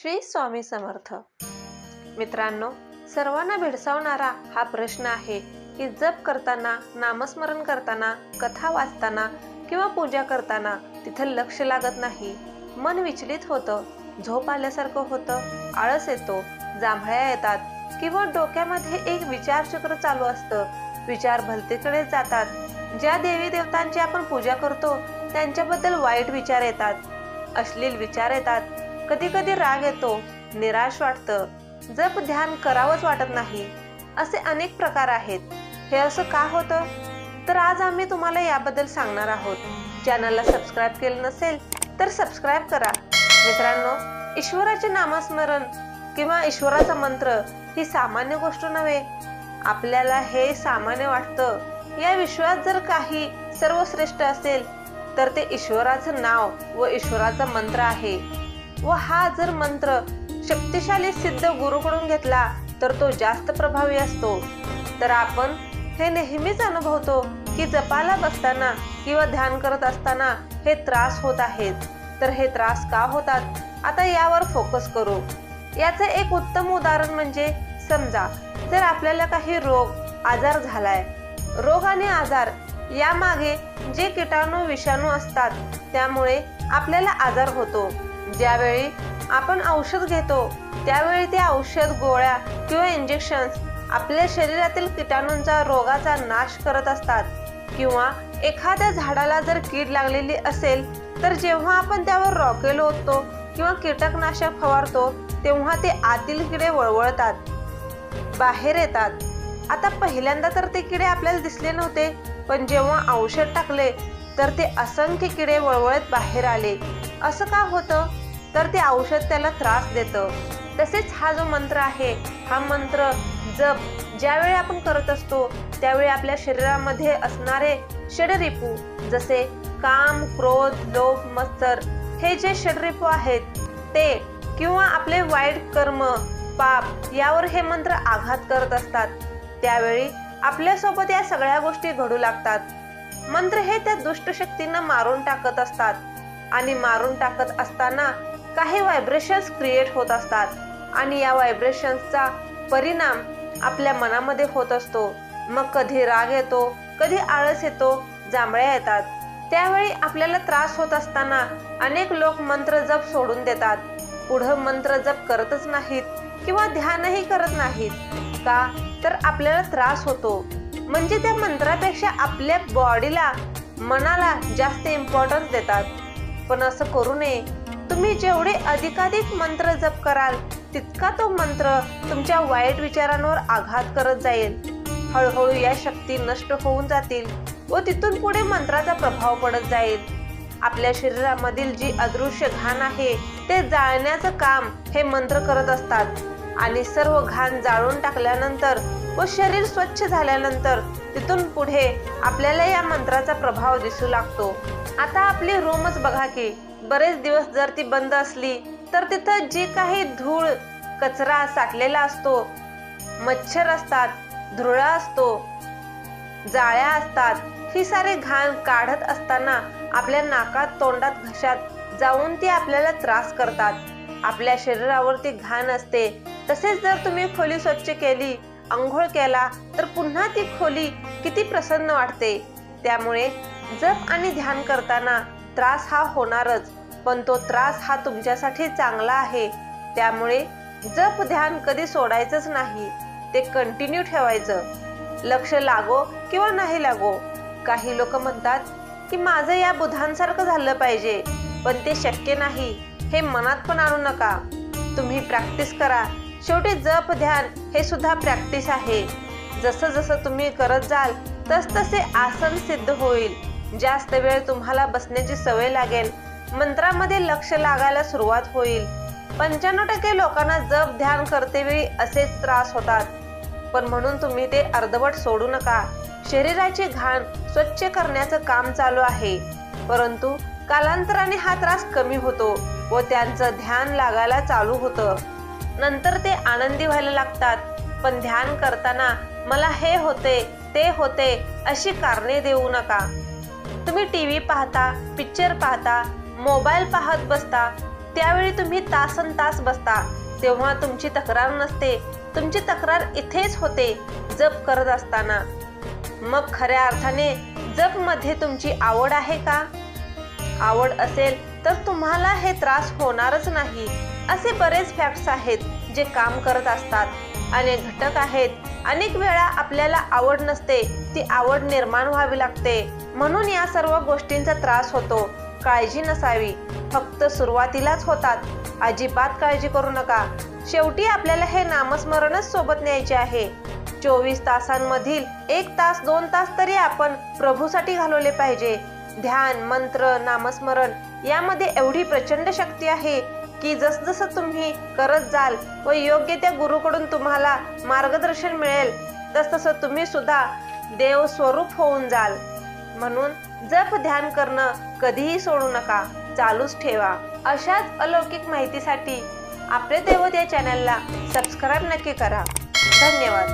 श्री स्वामी समर्थ. मित्रांनो सर्वांना भेडसावणारा हा प्रश्न आहे की जप करताना नामस्मरण करताना कथा वाचताना किंवा पूजा करताना तिथं लक्ष लागत नाही. मन विचलित होतं झोप आल्यासारखं होतं आळस येतो जांभळ्या येतात किंवा डोक्यामध्ये एक विचारचक्र चालू असतं. विचार भलतेकडे जातात. ज्या देवी देवतांची आपण पूजा करतो त्यांच्याबद्दल वाईट विचार येतात. अश्लील विचार येतात. कधी कधी राग येतो निराश वाटतं जप ध्यान करावंच वाटत नाही असे अनेक प्रकार आहेत. हे असं का होतं? तर आज आम्ही तुम्हाला याबद्दल सांगणार आहोत. चॅनलला सबस्क्राईब केलं नसेल तर सबस्क्राईब करा. मित्रांनो ईश्वराचे नामस्मरण किंवा ईश्वराचा मंत्र ही सामान्य गोष्ट नव्हे. आपल्याला हे सामान्य वाटतं. या विश्वात जर काही सर्वश्रेष्ठ असेल तर ते ईश्वराचं नाव व ईश्वराचा मंत्र आहे. व हा जर मंत्र शक्तिशाली सिद्ध गुरुकडून घेतला तर तो जास्त प्रभावी असतो. तर आपण हे नेहमीच अनुभवतो की जपाला बसताना किंवा ध्यान करत असताना हे त्रास होत आहेत. तर हे त्रास का होतात? आता यावर फोकस करू. याचं एक उत्तम उदाहरण म्हणजे समजा जर आपल्याला काही रोग आजार झालाय. रोग आणि आजार यामागे जे किटाणू विषाणू असतात त्यामुळे आपल्याला आजार होतो. ज्यावेळी आपण औषध घेतो त्यावेळी ते औषध गोळ्या किंवा इंजेक्शन्स आपल्या शरीरातील किटाणूंचा रोगाचा नाश करत असतात. किंवा एखाद्या झाडाला जर कीड लागलेली असेल तर जेव्हा आपण त्यावर रॉकेल ओततो किंवा कीटकनाशक फवारतो तेव्हा ते आतील किडे वळवळतात बाहेर येतात. आता पहिल्यांदा तर ते किडे आपल्याला दिसले नव्हते पण जेव्हा औषध टाकले तर ते असंख्य किडे वळवळत बाहेर आले. असं का होतं? तर ते औषध त्याला त्रास देतं. तसेच हा जो मंत्र आहे हा मंत्र जप ज्यावेळी आपण करत असतो त्यावेळी आपल्या शरीरामध्ये असणारे षडरिपू जसे काम क्रोध लोभ मत्सर हे जे षडरिपू आहेत ते किंवा आपले वाईट कर्म पाप यावर हे मंत्र आघात करत असतात. त्यावेळी आपल्यासोबत या सगळ्या गोष्टी घडू लागतात. मंत्र हे त्या दुष्ट शक्तींना मारून टाकत असतात. आणि मारून टाकत असताना काही व्हायब्रेशन्स क्रिएट होत असतात. आणि या व्हायब्रेशन्सचा परिणाम आपल्या मनामध्ये होत असतो. मग कधी राग येतो कधी आळस येतो जांभळ्या येतात. त्यावेळी आपल्याला त्रास होत असताना अनेक लोक मंत्र जप सोडून देतात. पुढं मंत्र जप करतच नाहीत किंवा ध्यानही करत नाहीत. का? तर आपल्याला त्रास होतो. म्हणजे त्या मंत्रापेक्षा आपल्या बॉडीला मनाला जास्त इम्पॉर्टन्स देतात. पण असं करू नये. तुम्ही जेवढे अधिकाधिक मंत्र जप कराल तितका तो मंत्र तुमच्या वाईट विचारांवर आघात करत जाईल. हळूहळू या शक्ती नष्ट होऊन जातील व तिथून पुढे मंत्राचा प्रभाव पडत जाईल. आपल्या शरीरामधील जी अदृश्य घाण आहे ते जाळण्याचं काम हे मंत्र करत असतात. आणि सर्व घाण जाळून टाकल्यानंतर व शरीर स्वच्छ झाल्यानंतर तिथून पुढे आपल्याला या मंत्राचा प्रभाव दिसू लागतो. आता आपली रूमच बघा की बरेच दिवस जर ती बंद असली तर तिथं जी काही धूळ कचरा साठलेला असतो. मच्छर असतात धुरळा असतो जाळ्या असतात ही सारे घाण काढत असताना आपल्या नाकात तोंडात घशात जाऊन ती आपल्याला त्रास करतात. आपल्या शरीरावरती घाण असते. तसेच जर तुम्ही खोली स्वच्छ केली आंघोळ केला तर पुन्हा ती खोली किती प्रसन्न वाटते. त्यामुळे जप आणि ध्यान करताना त्रास हा होणारच पण तो त्रास हा तुमच्यासाठी चांगला आहे. त्यामुळे जप ध्यान कधी सोडायचंच नाही ते कंटिन्यू ठेवायचं. लक्ष लागो किंवा नाही लागो. काही लोक म्हणतात की माझं या बुधांसारखं झालं पाहिजे पण ते शक्य नाही. हे मनात पण आणू नका. तुम्ही प्रॅक्टिस करा. शेवटी जप ध्यान हे सुद्धा प्रॅक्टिस आहे. जसं जसं तुम्ही करत जाल तस तसे आसन सिद्ध होईल. जास्त वेळ तुम्हाला बसण्याची सवय लागेल. मंत्रामध्ये लक्ष लागायला सुरुवात होईल. पंच्याण्णव टक्के लोकांना जप ध्यान करतेवेळी असेच त्रास होतात. पण म्हणून तुम्ही ते अर्धवट सोडू नका. शरीराची घाण स्वच्छ करण्याचं काम चालू आहे. परंतु कालांतराने हा त्रास कमी होतो व त्यांचं ध्यान लागायला चालू होतं. नंतर ते आनंदी व्हायला लागतात. पण ध्यान करताना मला हे होते ते होते अशी कारणे देऊ नका. तुम्ही टी व्ही पाहता पिक्चर पाहता मोबाईल पाहत बसता त्यावेळी तुम्ही तासन तास बसता. तेव्हा तुमची तक्रार नसते. तुमची तक्रार इथेच होते जप करत असताना. मग खऱ्या अर्थाने जपमध्ये तुमची आवड आहे का? आवड असेल तर तुम्हाला हे त्रास होणारच नाही. असे बरेच फॅक्ट्स आहेत जे काम करत असतात. अनेक घटक आहेत. अनेक वेळा आपल्याला आवड नसते ती आवड निर्माण व्हावी लागते. म्हणून या सर्व गोष्टींचा त्रास होतो. काळजी नसावी. फक्त सुरुवातीलाच होतात. अजिबात काळजी करू नका. शेवटी आपल्याला हे नामस्मरणच सोबत न्यायचे आहे. चोवीस तासांमधील एक तास दोन तास तरी आपण प्रभूसाठी घालवले पाहिजे. ध्यान मंत्र नामस्मरण यामध्ये एवढी प्रचंड शक्ती आहे की जसजसं तुम्ही करत जाल व योग्य त्या गुरुकडून तुम्हाला मार्गदर्शन मिळेल तसतसं तुम्ही सुद्धा देव स्वरूप होऊन जाल. म्हणून जप ध्यान करणं कधीही सोडू नका चालूच ठेवा. अशाच अलौकिक माहितीसाठी आपले दैवत या चॅनलला सबस्क्राईब नक्की करा. धन्यवाद.